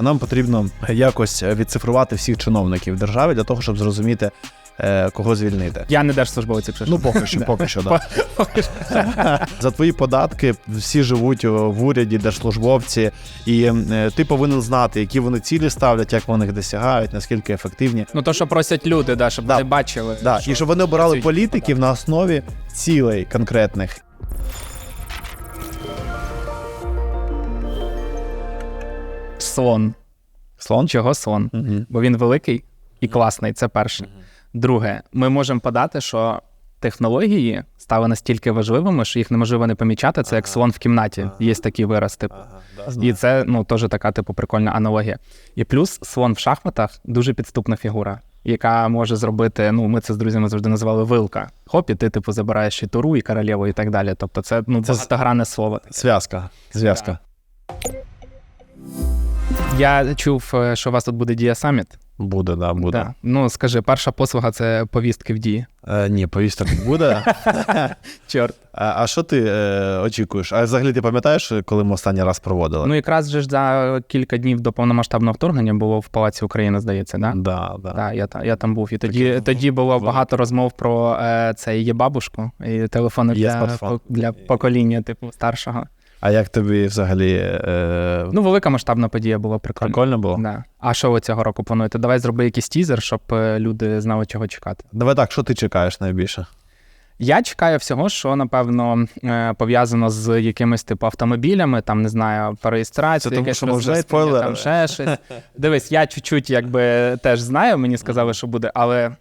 Нам потрібно якось відцифрувати всіх чиновників в державі для того, щоб зрозуміти, е, кого звільнити. Я не держслужбовець, якщо Ну, поки що, поки що, да. За твої податки всі живуть в уряді, держслужбовці, і е, ти повинен знати, які вони цілі ставлять, як вони їх досягають, наскільки ефективні. Ну то, що просять люди, да, щоб Да. вони бачили. Да, що і щоб вони обирали політиків на основі цілей конкретних. Слон. Слон? Чого слон? Мгм. Бо він великий і класний, це перше. Друге, ми можемо подати, що технології стали настільки важливими, що їх неможливо не помічати. Це як слон в кімнаті. Є такий вираз, типу. І це ну теж така, типу, прикольна аналогія. І плюс слон в шахматах дуже підступна фігура, яка може зробити. Ну, ми це з друзями завжди називали вилка. Хоп, і ти, типу, забираєш і туру, і королеву, і так далі. Тобто, це ну Це багатогранне слово. Зв'язка. Зв'язка. Я чув, е, що у вас тут буде дія саміт. Буде, да, буде. Да. Ну скажи, перша послуга це повістки в дії. Е, ні, повісток не буде. Чорт. А, а що ти е, очікуєш? А взагалі ти пам'ятаєш, коли ми останній раз проводили? Ну якраз же за кілька днів до повномасштабного вторгнення було в Палаці України, здається, да? да, да. Так, я, я там був. І тоді, Таке тоді було велике. багато розмов про е, це є бабушку і телефони для, для покоління, типу, старшого. А як тобі взагалі е, Ну, велика масштабна подія була прикольно. прикольно було? Да. А що ви цього року плануєте? Давай зроби якийсь тізер, щоб е, люди знали, чого чекати. Давай так, що ти чекаєш найбільше? Я чекаю всього, що напевно е, пов'язано з якимись типу автомобілями, там не знаю, по реєстрації, якесь там ще щось. Дивись, я чуть-чуть якби теж знаю, мені сказали, що буде, але.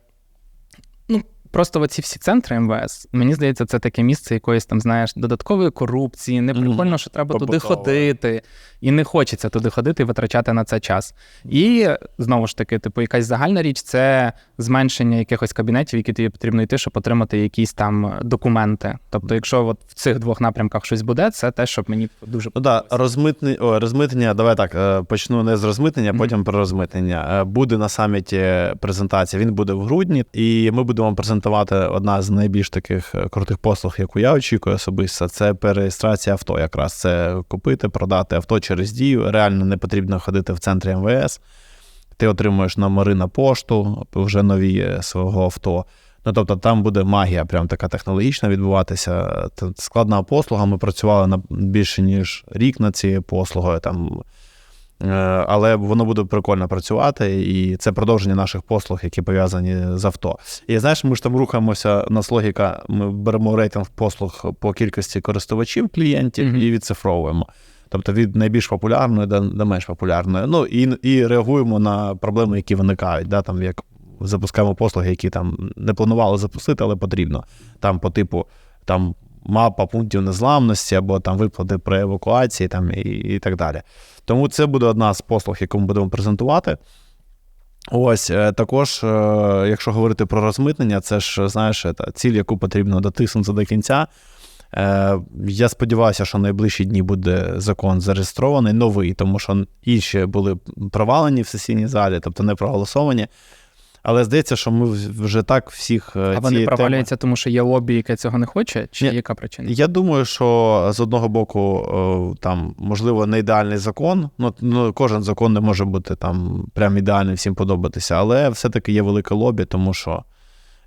Просто оці всі центри МВС, мені здається, це таке місце якоїсь там, знаєш, додаткової корупції. Не Мгм. прикольно, що треба туди ходити, і не хочеться туди ходити і витрачати на це час. І знову ж таки, типу, якась загальна річ це зменшення якихось кабінетів, які тобі потрібно йти, щоб отримати якісь там документи. Тобто, якщо от в цих двох напрямках щось буде, це те, щоб мені дуже Ну да, розмитни... О, розмитнення, давай так, е, почну не з розмитнення, Мгм. потім про розмитнення. Е, Буде на саміті презентація, він буде в грудні, і ми будемо презентувати одна з найбільш таких е, крутих послуг, яку я очікую особисто. Це перереєстрація авто. Якраз це купити, продати авто через дію. Реально не потрібно ходити в центрі МВС. Ти отримуєш номери на пошту, вже нові е, свого авто. Ну, тобто там буде магія, прям така технологічна відбуватися. Складна послуга. Ми працювали на більше ніж рік над цією послугою. Там, але воно буде прикольно працювати, і це продовження наших послуг, які пов'язані з авто. І знаєш, ми ж там рухаємося. У нас логіка, ми беремо рейтинг послуг по кількості користувачів, клієнтів Мгм. і відцифровуємо. Тобто від найбільш популярної до, до менш популярної. Ну і, і реагуємо на проблеми, які виникають. Да, там, як запускаємо послуги, які там не планували запустити, але потрібно. Там по типу там мапа пунктів незламності або там виплати при евакуації там, і, і так далі. Тому це буде одна з послуг, яку ми будемо презентувати. Ось е, також, е, якщо говорити про розмитнення, це ж знаєш, та ціль, яку потрібно дотиснути до кінця. Е, Я сподіваюся, що найближчі дні буде закон зареєстрований, новий, тому що інші були провалені в сесійній залі, тобто не проголосовані. Але здається, що ми вже так всіх е, а вони теми- тому що є лобі, яке цього не хоче, чи Ні. яка причина? Я думаю, що з одного боку, там, можливо, не ідеальний закон. Ну, ну, кожен закон не може бути там прям ідеальним всім подобатися, але все-таки є велике лобі, тому що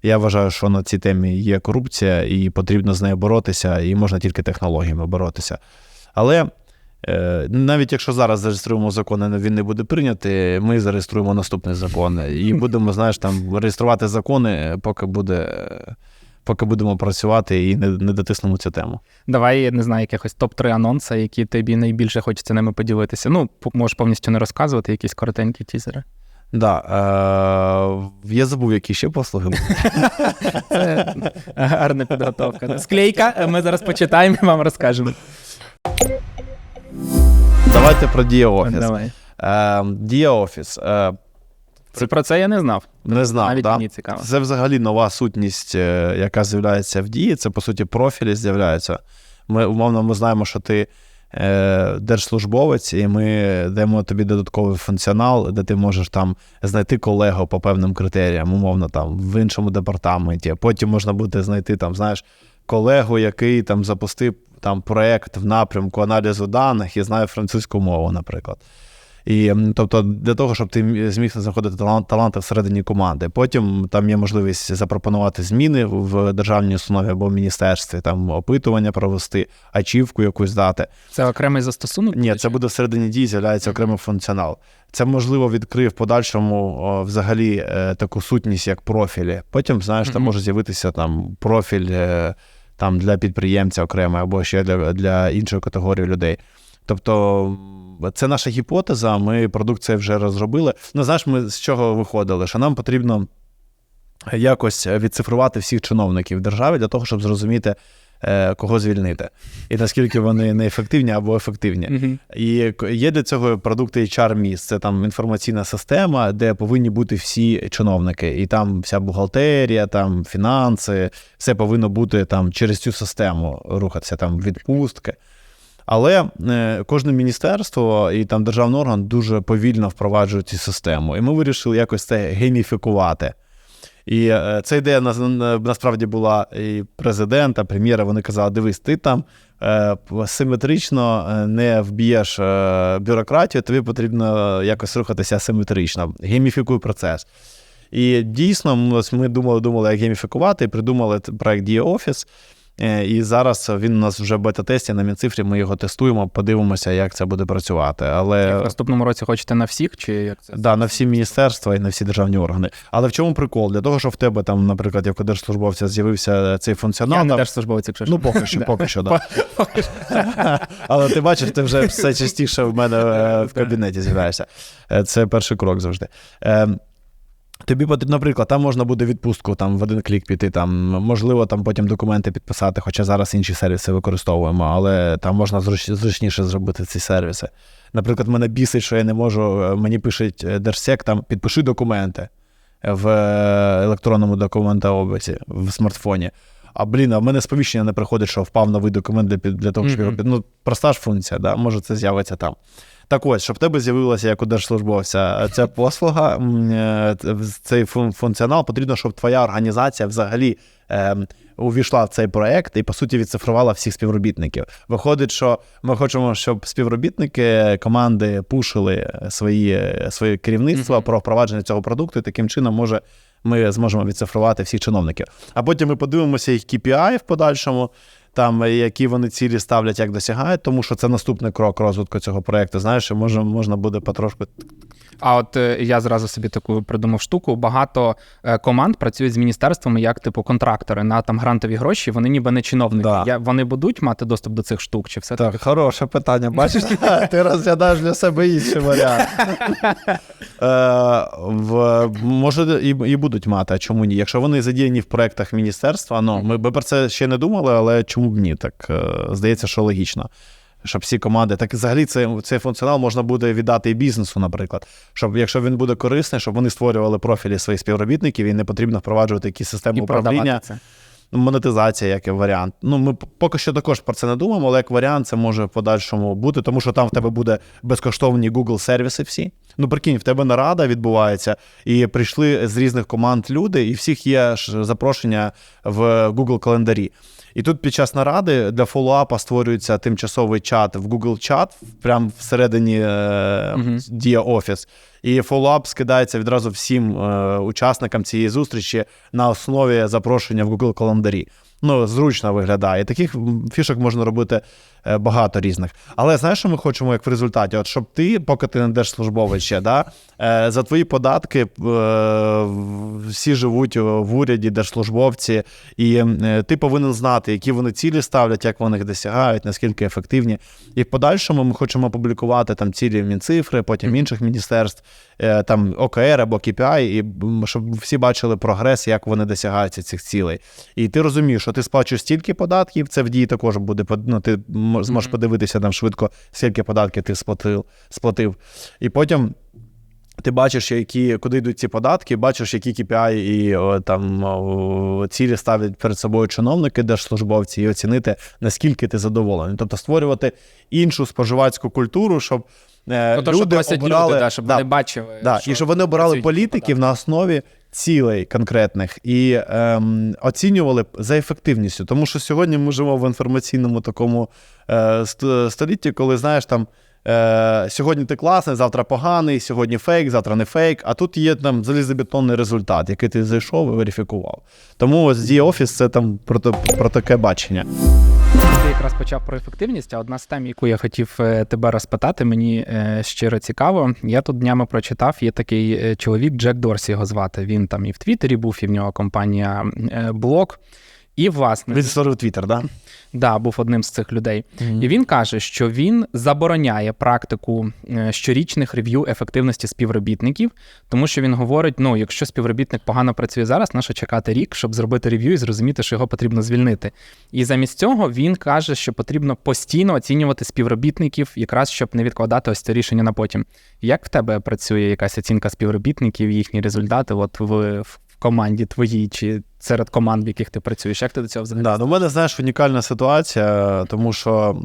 я вважаю, що на цій темі є корупція, і потрібно з нею боротися, і можна тільки технологіями боротися. Але е, навіть якщо зараз зареєструємо закон, він не буде прийнятий, ми зареєструємо наступний закон і будемо, знаєш, там реєструвати закони, поки буде. Поки будемо працювати і не, не дотиснемо цю тему. Давай, я не знаю, якихось топ-3 анонси, які тобі найбільше хочеться ними поділитися. Ну, можеш повністю не розказувати, якісь коротенькі тізери. Да, е, я забув, які ще послуги. Це гарна підготовка. Склейка, е, ми зараз почитаємо і вам розкажемо. Давайте про Дія Офіс. Давай. Е, Дія Офіс. Е, Це про це я не знав. не знав, Навіть да? мені цікаво. Це взагалі нова сутність, е, яка з'являється в дії. Це, по суті, профілі з'являються. Ми, умовно, ми знаємо, що ти е, держслужбовець, і ми даємо тобі додатковий функціонал, де ти можеш там знайти колегу по певним критеріям, умовно, там в іншому департаменті. Потім можна буде знайти там, знаєш, колегу, який там запустив там проект в напрямку аналізу даних і знає французьку мову, наприклад. І тобто, для того, щоб ти зміг знаходити таланти всередині команди. Потім там є можливість запропонувати зміни в державній установі або в міністерстві, там опитування провести, ачівку якусь дати. Це окремий застосунок? Ні, це буде всередині дії, з'являється окремий функціонал. Це можливо відкриє в подальшому взагалі е, таку сутність, як профілі. Потім, знаєш, там може з'явитися там профіль е, там для підприємця окремо або ще для, для іншої категорії людей. Тобто, це наша гіпотеза. Ми продукт цей вже розробили. Ну, знаєш, ми з чого виходили? Що нам потрібно якось відцифрувати всіх чиновників в державі для того, щоб зрозуміти, кого звільнити, і наскільки вони неефективні або ефективні. Мгм. І є для цього продукти HR міст. Це там інформаційна система, де повинні бути всі чиновники. І там вся бухгалтерія, там фінанси, все повинно бути там через цю систему рухатися, там відпустки. Але е, кожне міністерство і там державний орган дуже повільно впроваджують цю систему. І ми вирішили якось це гейміфікувати. І е, ця ідея на, на- насправді була і президента, прем'єра. Вони казали: дивись, ти там е, симетрично е, не вб'єш бюрократію, тобі потрібно якось рухатися симетрично, Гейміфікуй процес. І дійсно, ми, думали, думали, як гейміфікувати, і придумали проект Дія Офіс. Е, І зараз він у нас вже в бета-тесті на Мінцифрі. Ми його тестуємо, подивимося, як це буде працювати. Але В наступному році хочете на всіх, чи як це? Да, на всі міністерства і на всі державні органи. Але в чому прикол? Для того, щоб в тебе там, наприклад, як у держслужбовця з'явився цей функціонал. Я не держслужбовець, якщо що. Ну, поки що, поки що, да. Але ти бачиш, ти вже все частіше в мене е, в кабінеті з'являєшся. Е, Це перший крок завжди. Тобі потрібно, наприклад, там можна буде відпустку там в один клік піти, там можливо там потім документи підписати, хоча зараз інші сервіси використовуємо, але там можна зруч- зручніше зробити ці сервіси. Наприклад, мене бісить, що я не можу, е, мені пишуть е, Держсек, там підпиши документи в е, електронному документообразі в смартфоні. А блін, а в мене сповіщення не приходить, що впав новий документ для, для того, щоб його Мгм. під. Ну, проста ж функція, да? може це з'явиться там. Так ось, щоб в тебе з'явилася як у держслужбовця ця послуга, е, цей фун- функціонал, потрібно, щоб твоя організація взагалі е, увійшла в цей проект і, по суті, відцифрувала всіх співробітників. Виходить, що ми хочемо, щоб співробітники команди пушили свої, своє керівництво Мгм. про впровадження цього продукту, і таким чином може. Ми зможемо відцифрувати всіх чиновників. А потім ми подивимося їх KPI в подальшому, там які вони цілі ставлять, як досягають, тому що це наступний крок розвитку цього проекту. Знаєш, може, можна буде потрошку. А от е, я зразу собі таку придумав штуку. Багато е, команд працюють з міністерствами як типу контрактори на там грантові гроші. Вони ніби не чиновники. Да. Я, вони будуть мати доступ до цих штук, чи все Так, хороше питання. Бачиш, ти розглядаєш для себе інший варіант. Е, в, може, і, і будуть мати, а чому ні? Якщо вони задіяні в проєктах міністерства, ну, ми б про це ще не думали, але чому б ні? Так здається, що логічно. Щоб всі команди, так і взагалі цей, цей функціонал можна буде віддати і бізнесу, наприклад. Щоб якщо він буде корисний, щоб вони створювали профілі своїх співробітників і не потрібно впроваджувати якісь системи і управління. це. Ну, Монетизація як і варіант. Ну, ми поки що також про це не думаємо, але як варіант це може в подальшому бути, тому що там в тебе буде безкоштовні Google сервіси всі. Ну, прикинь, в тебе нарада відбувається, і прийшли з різних команд люди, і всіх є ж запрошення в Google календарі. І тут під час наради для фоллоуапа створюється тимчасовий чат в Google чат, прямо всередині Офіс. І фоллоуап скидається відразу всім е, учасникам цієї зустрічі на основі запрошення в Google календарі. Ну, зручно виглядає. Таких фішок можна робити багато різних. Але знаєш, що ми хочемо як в результаті? От щоб ти, поки ти не держслужбовець ще, да, е, за твої податки е, всі живуть в уряді, держслужбовці, і е, ти повинен знати, які вони цілі ставлять, як вони їх досягають, наскільки ефективні. І в подальшому ми хочемо публікувати там цілі мінцифри, потім інших міністерств, е, там ОКР або KPI, і щоб всі бачили прогрес, як вони досягаються цих цілей. І ти розумієш, що ти сплачуєш стільки податків, це в дії також буде ну, ти зможеш Мгм. подивитися там швидко, скільки податків ти сплатив, сплатив. І потім. Ти бачиш, які, куди йдуть ці податки, бачиш, які KPI і о, там о, цілі ставлять перед собою чиновники, держслужбовці, і оцінити, наскільки ти задоволений. Тобто створювати іншу споживацьку культуру, щоб е, Ну, то, що люди обирали, люди, да, щоб да, вони бачили. Да, що і щоб вони обирали політиків на основі цілей конкретних і ем, оцінювали за ефективністю. Тому що сьогодні ми живемо в інформаційному такому е, столітті, коли знаєш там. Е, сьогодні ти класний, завтра поганий, сьогодні фейк, завтра не фейк. А тут є там залізобетонний результат, який ти зайшов і верифікував. Тому ось The Office це там про, про таке бачення. Ти якраз почав про ефективність, а одна з тем, яку я хотів е, тебе розпитати, мені е, щиро цікаво. Я тут днями прочитав, є такий е, чоловік, Джек Дорсі його звати. Він там і в Твіттері був, і в нього компанія Блок. І, власне, Він створив Твіттер, да? да, був одним з цих людей. І він каже, що він забороняє практику е, щорічних рев'ю ефективності співробітників, тому що він говорить: ну, якщо співробітник погано працює зараз, нащо чекати рік, щоб зробити рев'ю і зрозуміти, що його потрібно звільнити. І замість цього він каже, що потрібно постійно оцінювати співробітників, якраз щоб не відкладати ось це рішення на потім. Як в тебе працює якась оцінка співробітників, їхні результати? От в, в команді твоїй чи серед команд, в яких ти працюєш? Як ти до цього взагалі? Да, ну, у мене, знаєш, унікальна ситуація, тому що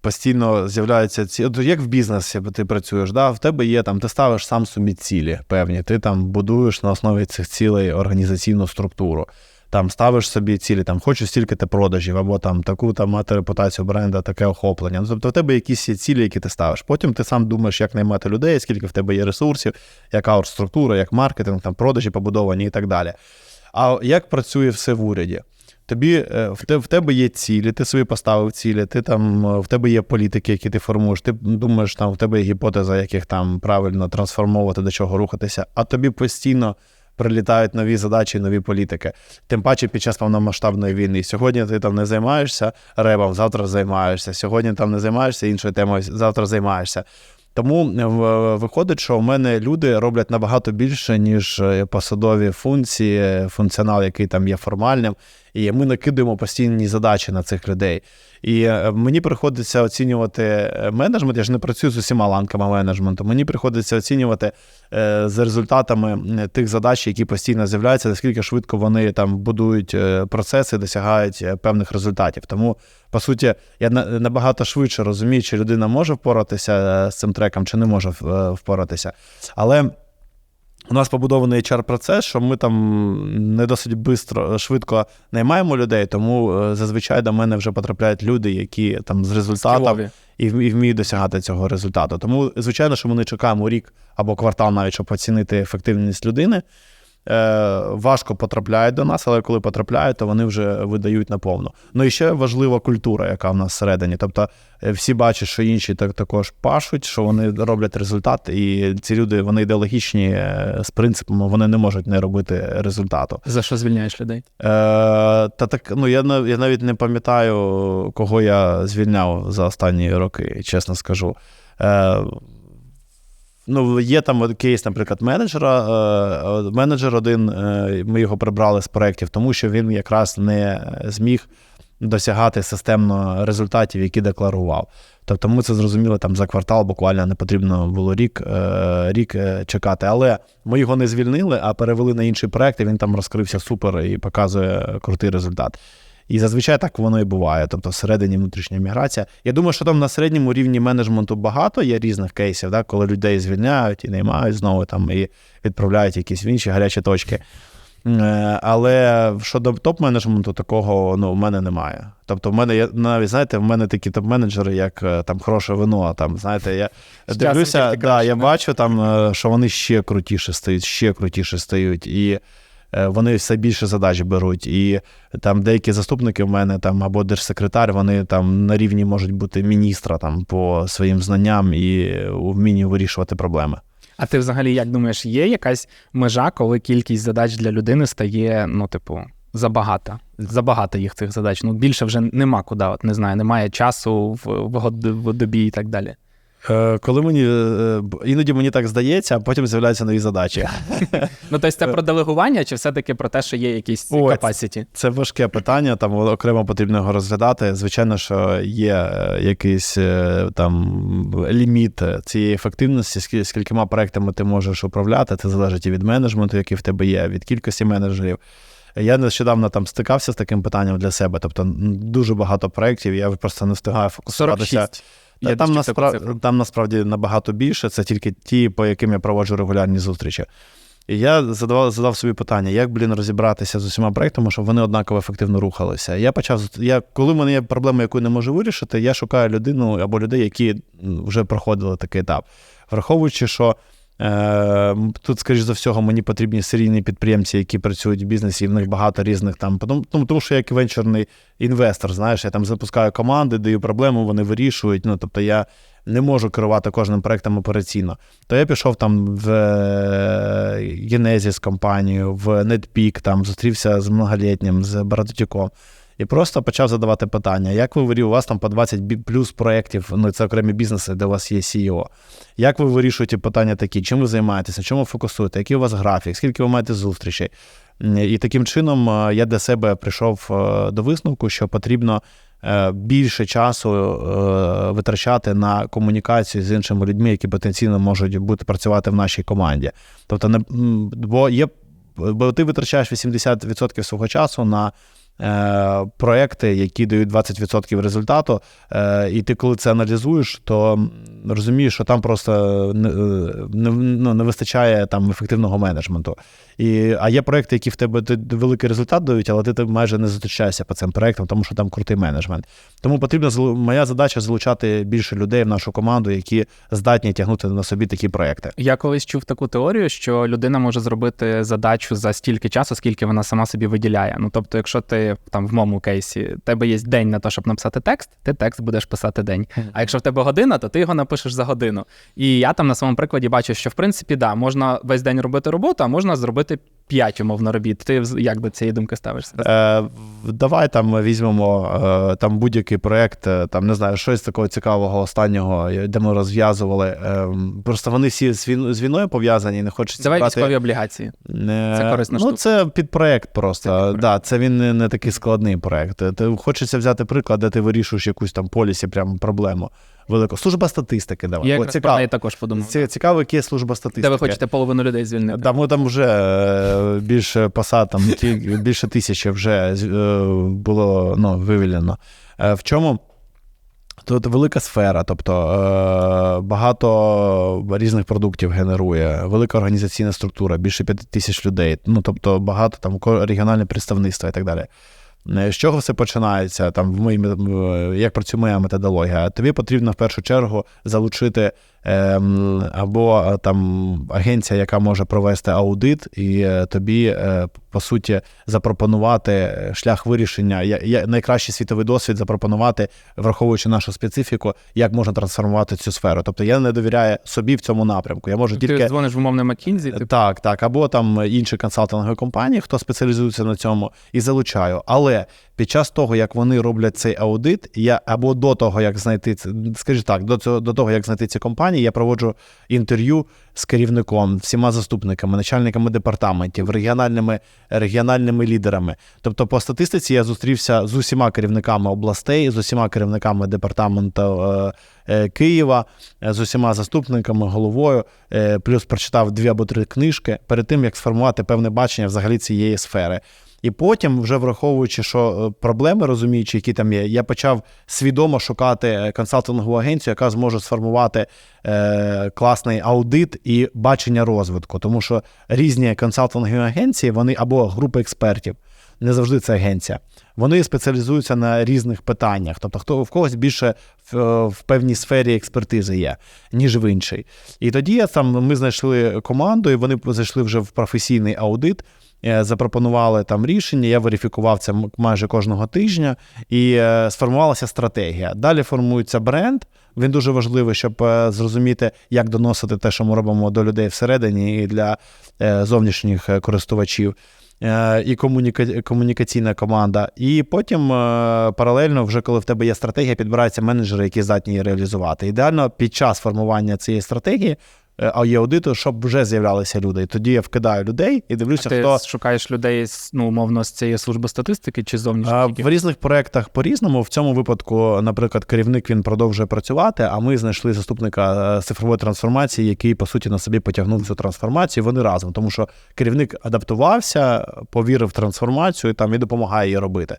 постійно з'являються ці. От як в бізнесі ти працюєш, да? в тебе є там, ти ставиш сам собі цілі певні, ти там будуєш на основі цих цілей організаційну структуру. Там ставиш собі цілі, там хочу стільки ти продажів, або там таку там мати репутацію бренда, таке охоплення. Ну, тобто в тебе якісь є цілі, які ти ставиш. Потім ти сам думаєш, як наймати людей, скільки в тебе є ресурсів, яка структура, як маркетинг, там продажі побудовані і так далі. А як працює все в уряді? Тобі е, в те- в тебе є цілі, ти собі поставив цілі, ти там е, в тебе є політики, які ти формуєш. Ти думаєш, там в тебе є гіпотеза, як їх там правильно трансформовувати, до чого рухатися, а тобі постійно прилітають нові задачі, нові політики. Тим паче під час повномасштабної війни. Сьогодні ти там не займаєшся ребом, завтра займаєшся. Сьогодні там не займаєшся іншою темою, завтра займаєшся. Тому е, виходить, що у мене люди роблять набагато більше, ніж е, посадові функції, е, функціонал, який там є формальним. І ми накидуємо постійні задачі на цих людей. І е, мені приходиться оцінювати е, менеджмент. Я ж не працюю з усіма ланками менеджменту. Мені приходиться оцінювати е, за результатами тих задач, які постійно з'являються, наскільки швидко вони там будують процеси, досягають певних результатів. Тому, по суті, я на- набагато швидше розумію, чи людина може впоратися з цим треком, чи не може впоратися. Але у нас побудований HR-процес, що ми там не досить бистро, швидко наймаємо людей, тому е, зазвичай до мене вже потрапляють люди, які там з результатом і, і вміють досягати цього результату. Тому, звичайно, що ми не чекаємо рік або квартал, навіть щоб оцінити ефективність людини. Е, важко потрапляють до нас, але коли потрапляють, то вони вже видають наповну. Ну і ще важлива культура, яка в нас всередині. Тобто е, всі бачать, що інші так також пашуть, що вони роблять результат, і ці люди вони ідеологічні е, з принципами, вони не можуть не робити результату. За що звільняєш людей? Е, та так, ну я, я навіть не пам'ятаю, кого я звільняв за останні роки, чесно скажу. Е, ну, є там кейс, наприклад, менеджера. Е, менеджер один, е, ми його прибрали з проєктів, тому що він якраз не зміг досягати системно результатів, які декларував. Тобто ми це зрозуміли там за квартал, буквально не потрібно було рік, е, рік чекати. Але ми його не звільнили, а перевели на інший проект, і він там розкрився супер і показує крутий результат. І зазвичай так воно і буває. Тобто всередині внутрішня міграція. Я думаю, що там на середньому рівні менеджменту багато є різних кейсів, да, коли людей звільняють і наймають знову там і відправляють якісь в інші гарячі точки. Е, Але щодо топ-менеджменту, такого ну, в мене немає. Тобто, в мене є навіть, знаєте, в мене такі топ-менеджери, як е, там хороше вино. Там, знаєте, я дивлюся, да, краще, я бачу там, е, що вони ще крутіше стають, ще крутіше стають. І вони все більше задач беруть. І там деякі заступники в мене там або держсекретар, вони там на рівні можуть бути міністра там по своїм знанням і вмінню вирішувати проблеми. А ти взагалі як думаєш, є якась межа, коли кількість задач для людини стає, ну, типу, забагато? Забагато їх цих задач. Ну, більше вже нема куди, от не знаю, немає часу в, в, в добі і так далі. Е, Коли мені е, іноді мені так здається, а потім з'являються нові задачі. Ну, тобто це про делегування, чи все-таки про те, що є якісь capacity? Це важке питання, там окремо потрібно його розглядати. Звичайно, що є е, якийсь там ліміт цієї ефективності, скількома проектами ти можеш управляти. Це залежить і від менеджменту, який в тебе є, від кількості менеджерів. Я нещодавно там стикався з таким питанням для себе. Тобто дуже багато проєктів, я просто не встигаю фокусуватися. 46. Та Я там, чув таку насправ... цифру. там насправді набагато більше. Це тільки ті, по яким я проводжу регулярні зустрічі. І я задавав, задав собі питання, як, блін, розібратися з усіма проектами, щоб вони однаково ефективно рухалися. Я почав я, коли в мене є проблема, яку не можу вирішити, я шукаю людину або людей, які вже проходили такий етап. Враховуючи, що тут, скоріш за всього, мені потрібні серійні підприємці, які працюють в бізнесі, і в них багато різних там. Тому, тому, що я як венчурний інвестор, знаєш, я там запускаю команди, даю проблему, вони вирішують. Ну, тобто я не можу керувати кожним проектом операційно. То я пішов там в е, Genesis компанію, в NetPeak, там зустрівся з многолітнім, з Бородатюком. І просто почав задавати питання: як ви вирішуєте, у вас там по 20 плюс проєктів, ну це окремі бізнеси, де у вас є CEO. Як ви вирішуєте питання такі? Чим ви займаєтеся? Чому ви фокусуєте? Який у вас графік? Скільки ви маєте зустрічей? І таким чином е, я для себе прийшов е, до висновку, що потрібно е, більше часу витрачати на комунікацію з іншими людьми, які потенційно можуть бути працювати в нашій команді. Тобто, бо є бо ти витрачаєш 80% свого часу на. Е, Проекти, які дають 20% результату, е, і ти, коли це аналізуєш, то м, розумієш, що там просто не, е, не, ну, не вистачає там ефективного менеджменту. І, а є проекти, які в тебе великий результат дають, але ти, майже не зустрічаєшся по цим проектам, тому що там крутий менеджмент. Тому потрібно моя задача залучати більше людей в нашу команду, які здатні тягнути на собі такі проекти. Я колись чув таку теорію, що людина може зробити задачу за стільки часу, скільки вона сама собі виділяє. Ну тобто, якщо ти там в моєму кейсі, тебе є день на те, щоб написати текст, ти текст будеш писати день. А якщо в тебе година, то ти його напишеш за годину. І я там на своєму прикладі бачу, що в принципі да, можна весь день робити роботу, а можна зробити 5 умовно робіт. Ти як до цієї думки ставишся? Е, давай там візьмемо е, там будь-який проект, е, там не знаю, щось такого цікавого останнього, е, де ми розв'язували. Е, просто вони всі з, війн, з війною пов'язані, не хочеться Давай брати... військові облігації. Не... Це корисна ну, штука. це підпроект просто. Це підпроект. Да, це він не, не такий складний проект. Ти хочеться взяти приклад, де ти вирішуєш якусь там полісі прям проблему. Велику. Служба статистики, давай. Я О, якраз про неї також подумав. Ці- Цікаво, які є служба статистики. Де ви хочете половину людей звільнити? Да, ми там вже е, більше посад, там ті- більше тисячі вже з- е, було ну, вивільнено. Е, В чому? Тут велика сфера, тобто е, багато різних продуктів генерує, велика організаційна структура, більше п'яти тисяч людей. Ну тобто багато там ко- регіональне представництво і так далі. Е, З чого все починається? Там в моїй е, як працює моя методологія? Тобі потрібно в першу чергу залучити або е, там агенція, яка може провести аудит, і е, тобі е, по суті запропонувати шлях вирішення, я, найкращий світовий досвід запропонувати, враховуючи нашу специфіку, як можна трансформувати цю сферу. Тобто я не довіряю собі в цьому напрямку. Я можу Ти тільки дзвониш в умовне McKinsey, ти так, так, або там інші консалтингові компанії, хто спеціалізується на цьому, і залучаю. Але під час того, як вони роблять цей аудит, я або до того, як знайти це, скажімо так, до цього до того, як знайти ці компанії, я проводжу інтерв'ю з керівником, всіма заступниками, начальниками департаментів, регіональними регіональними лідерами. Тобто, по статистиці я зустрівся з усіма керівниками областей, з усіма керівниками департаменту е, е, Києва, з усіма заступниками, головою, е, плюс прочитав дві або три книжки перед тим, як сформувати певне бачення взагалі цієї сфери. І потім, вже враховуючи, що е, проблеми розуміючи, які там є, я почав свідомо шукати е, консалтингову агенцію, яка зможе сформувати е, класний аудит і бачення розвитку. Тому що різні консалтингові агенції, вони або групи експертів, не завжди це агенція. Вони спеціалізуються на різних питаннях. Тобто, хто в когось більше в, в певній сфері експертизи є, ніж в іншій. І тоді я там ми знайшли команду, і вони зайшли вже в професійний аудит. Е, Запропонували там рішення, я верифікував це майже кожного тижня, і е, сформувалася стратегія. Далі формується бренд. Він дуже важливий, щоб е, зрозуміти, як доносити те, що ми робимо до людей всередині і для зовнішніх користувачів. І комуніка... комунікаційна команда. І потім паралельно, вже коли в тебе є стратегія, підбираються менеджери, які здатні її реалізувати. Ідеально під час формування цієї стратегії, а є аудиту, щоб вже з'являлися люди. І тоді я вкидаю людей і дивлюся, ти хто шукаєш людей ну умовно з цієї служби статистики чи А, зовнішніх? В різних проєктах по-різному. В цьому випадку, наприклад, керівник він продовжує працювати, а ми знайшли заступника е, цифрової трансформації, який по суті на собі потягнув цю трансформацію. Вони разом, тому що керівник адаптувався, повірив в трансформацію там і допомагає її робити.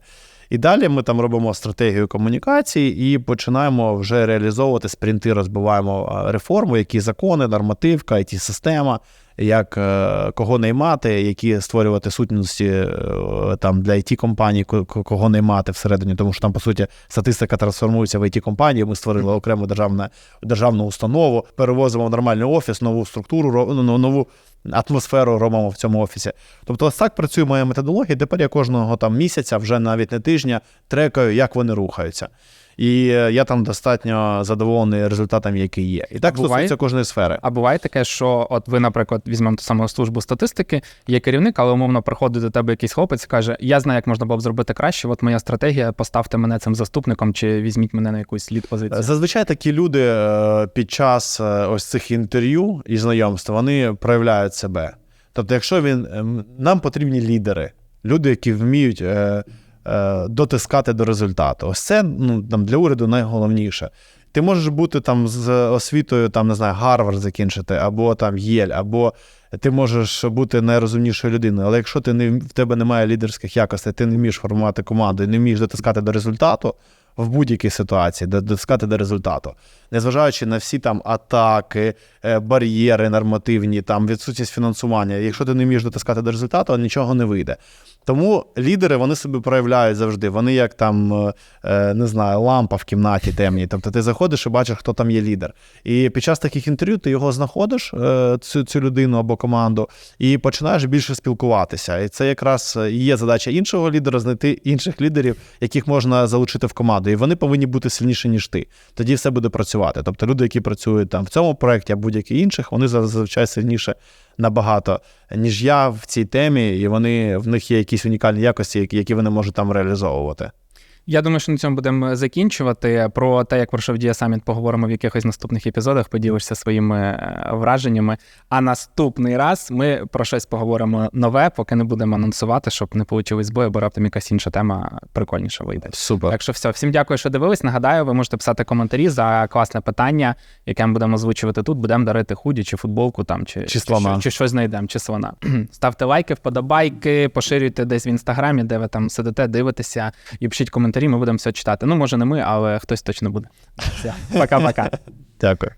І далі ми там робимо стратегію комунікації і починаємо вже реалізовувати спринти, розбиваємо е, реформу, які закони, нормативка, it система як е, кого наймати, які створювати сутності е, там для it компаній ко- ко- кого наймати всередині, тому що там, по суті, статистика трансформується в it компанії Ми створили окрему державну, державну установу, перевозимо в нормальний офіс, нову структуру, ро- ну, нову атмосферу робимо в цьому офісі. Тобто, ось так працює моя методологія. Тепер я кожного там місяця, вже навіть не тижня, трекаю, як вони рухаються. І е, я там достатньо задоволений результатами, які є. І так Буває? стосується кожної сфери. А буває таке, що от ви, наприклад, візьмемо ту саму службу статистики, є керівник, але умовно приходить до тебе якийсь хлопець і каже: Я знаю, як можна було б зробити краще. От моя стратегія, поставте мене цим заступником, чи візьміть мене на якусь лід позицію. Зазвичай такі люди е, під час е, ось цих інтерв'ю і знайомств вони проявляють себе. Тобто, якщо він ем, нам потрібні лідери, люди, які вміють дотискати до результату. Ось це ну, там, для уряду найголовніше. Ти можеш бути там з освітою, там не знаю, Гарвард закінчити, або там Єль, або ти можеш бути найрозумнішою людиною. Але якщо ти не в тебе немає лідерських якостей, ти не вмієш формувати команду і не вмієш дотискати до результату в будь-якій ситуації, до- дотискати до результату, незважаючи на всі там атаки, е, бар'єри нормативні, там відсутність фінансування. Якщо ти не вмієш дотискати до результату, нічого не вийде. Тому лідери вони себе проявляють завжди. Вони як там е, е, не знаю, лампа в кімнаті темній. Тобто ти заходиш і бачиш, хто там є лідер. І під час таких інтерв'ю ти його знаходиш, цю, цю людину або команду, і починаєш більше спілкуватися. І це якраз є задача іншого лідера знайти інших лідерів, яких можна залучити в команду. І вони повинні бути сильніші, ніж ти. Тоді все буде працювати. Тобто люди, які працюють там в цьому проєкті, а будь-які інших, вони зазвичай сильніше набагато, ніж я в цій темі, і вони в них є якісь унікальні якості, які вони можуть там реалізовувати. Я думаю, що на цьому будемо закінчувати. Про те, як пройшов Дія Саміт, поговоримо в якихось наступних епізодах, поділишся своїми е, враженнями. А наступний раз ми про щось поговоримо нове, поки не будемо анонсувати, щоб не вийшло збою, бо раптом якась інша тема прикольніша вийде. Супер. Так що все, всім дякую, що дивились. Нагадаю, ви можете писати коментарі за класне питання, яке ми будемо озвучувати тут. Будемо дарити худі чи футболку там, чи, Чи чи, чи щось знайдемо, чи слона. Ставте лайки, вподобайки, поширюйте десь в інстаграмі, де ви там сидите, дивитеся, і пишіть коментарі. Ми будемо все читати. Ну, може, не ми, але хтось точно буде. Все, пока-пока. Дякую.